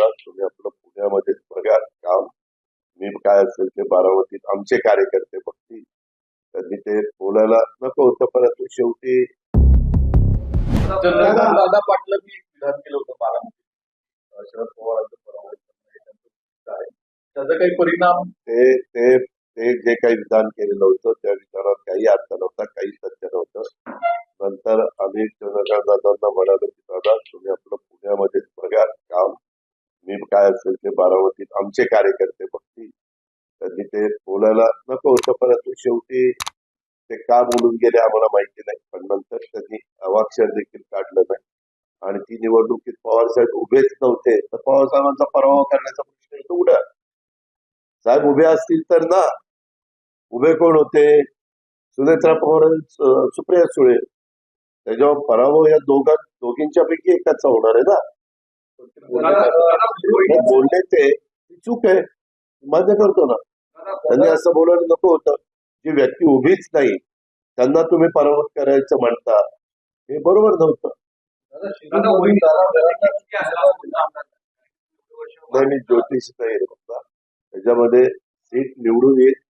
दादा तुम्ही आपलं पुण्यामध्ये बघा काम मी काय असेल ते बारामतीत आमचे कार्यकर्ते बघतील. त्यांनी ते बोलायला नको होतं परंतु शेवटी दादा पाटलांनी एक विधान केलं होतं बारामतीत. अं, शरद पवारांचं आहे, त्यांचं काही परिणाम? ते ते ते जे काही विधान केलेलं होतं त्या विधानात काही अर्थ नव्हता काही सत्य नव्हतं. नंतर आम्ही दादांना म्हणालो की दादा तुम्ही आपलं पुण्यामध्ये बघा काम मी काय असेल ते बारामतीत आमचे कार्यकर्ते बघतील त्यांनी ते बोलायला नको होतं परंतु शेवटी ते का बोलून गेले आम्हाला माहिती नाही. पण नंतर त्यांनी अवाक्षर देखील काढलं नाही. आणि ती निवडणुकीत पवार साहेब उभेच नव्हते. तर पवार साहेबांचा पराभव करण्याचा प्रश्न येतो उडा साहेब उभे असतील तर ना. उभे कोण होते? सुनेत्रा पवार सुप्रिया सुळे. त्याच्यावर पराभव या दोघां दोघींच्या पैकी एकाचा होणार आहे ना. बोलले ते. ती. चूक आहे. मान्य करतो ना. त्यांनी असं बोलायला नको होतं. जी व्यक्ती उभीच नाही त्यांना तुम्ही पराभूत करायचं म्हणता. हे बरोबर नव्हतं. नाही मी ज्योतिष नाही त्याच्यामध्ये सीट निवडून येईल.